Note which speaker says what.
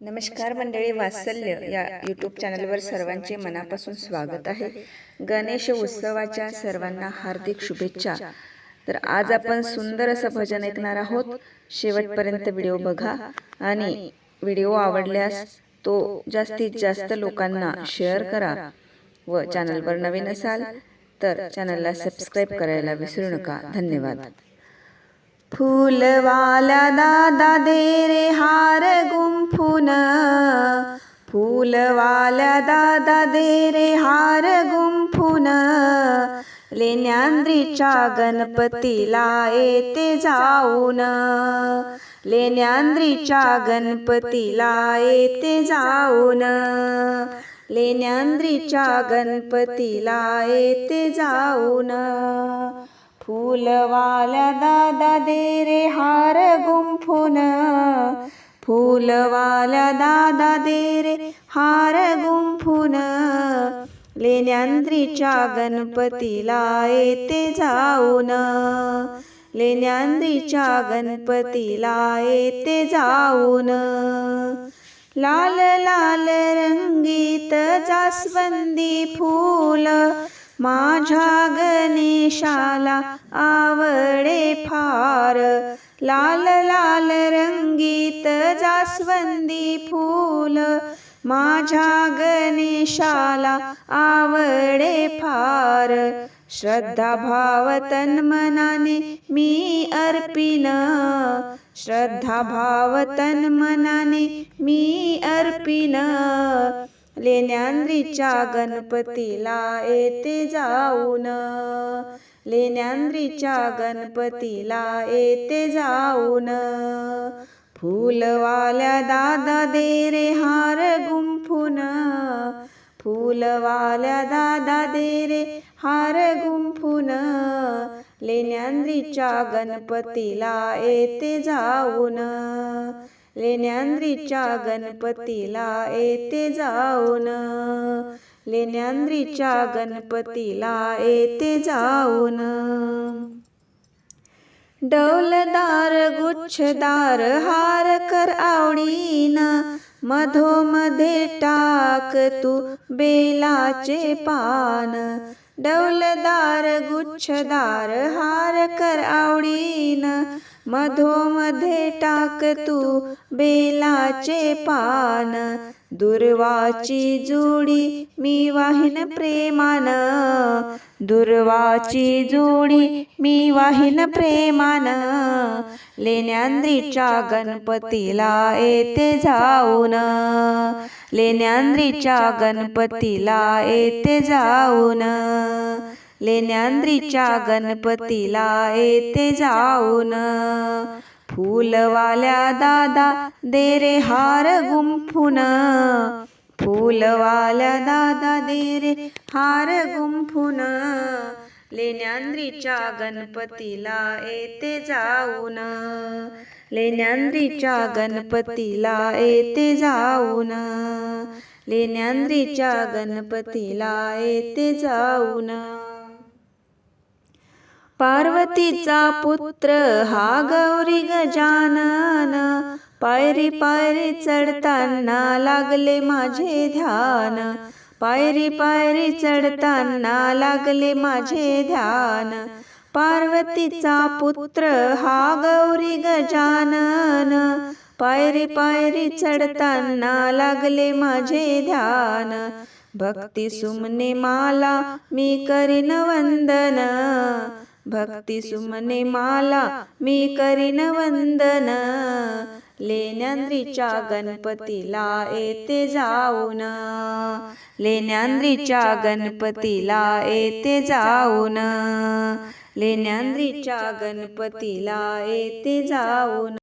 Speaker 1: नमस्कार मंडळी वात्सल्य या यूट्यूब चॅनलवर सर्वांचे मनापासून स्वागत आहे. गणेश उत्सवाच्या सर्वांना हार्दिक शुभेच्छा. तर आज आपण सुंदर असं भजन ऐकणार आहोत. शेवटपर्यंत व्हिडिओ बघा. आणि व्हिडिओ आवडल्यास तो जास्तीत जास्त लोकांना शेअर करा व चॅनलवर नवीन असाल तर चॅनलला सबस्क्राईब करायला विसरू नका. धन्यवाद. फूलवाला दादा दे रे हार गुंफून फुलवाला दादा दे रे हार गुंफून लेण्यांद्रीच्या गणपतीला येते जाऊन. लेण्यांद्रीच्या गणपतीला येते जाऊन. लेण्यांद्रीच्या गणपतीला येते जाऊन. फूलवाल्या दादा दे रे हार गुंफून. फूलवाल्या दादा दे रे हार गुंफून. लेण्यांद्रीच्या गणपतीला येते जाऊन. लेण्यांद्रीच्या गणपतीला येते जाऊन. लाल लाल रंगीत जास्वंदी फूल. माझ्या गणेशाला आवडे फार. लाल लाल रंगीत जास्वंदी फूल माझ्या गणेशाला आवडे फार. श्रद्धा भाव तन मनाने मी अर्पिन. श्रद्धा भाव तन मनाने मी अर्पिन. लेण्यांद्रीच्या गणपतीला येते जाऊन. लेण्यांद्रीच्या गणपतीला येते जाऊन. फुलवाल्या दादा दे रे हार गुंफून. फूलवाल्या दादा दे रे हार गुंफून. लेण्यांद्रीच्या गणपतीला येते जाऊन. लेण्यांद्रीच्या गणपतीला येते जाऊन लेण्यांद्रीच्या गणपतीला येते जाऊन. डौलदार गुच्छदार हार कर आवडीन मधोमध्ये टाक तू बेलाचे पान. डौलदार गुच्छदार हार कर आवडीन मधोमध्ये टाक तू बेलाचे पान. दुर्वाची जोडी मी वाहिन प्रेमान. दुर्वाची जोडी मी वाहिन प्रेमान. लेण्यांद्रीच्या गणपतीला येते जाऊन. लेण्यांद्रीच्या गणपतीला येते जाऊन. लेण्यांद्रीच्या गणपतीला येते जाऊन. फूलवाल्या दादा दे रे हार गुंफून. फुलवाल्या दादा दे रे हार गुंफून. लेण्यांद्रीच्या गणपतीला येते जाऊन. लेण्यांद्रीच्या गणपतीला येते जाऊन. लेण्यांद्रीच्या गणपतीला येते जाऊन. पार्वतीचा पुत्र हा गौरी गजानन. पायरी पायरी चढताना लागले माझे ध्यान. पायरी पायरी चढताना लागले माझे ध्यान. पार्वतीचा पुत्र हा गौरी गजानन. पायरी पायरी चढताना लागले माझे ध्यान. भक्ती सुमने माला मी करीन वंदन. भक्ती सुमने माला मी करीन वंदन. लेण्यांद्रीच्या गणपतीला येते जाऊन. लेण्यांद्रीच्या गणपतीला येते जाऊन. लेण्यांद्रीच्या गणपतीला येते जाऊन.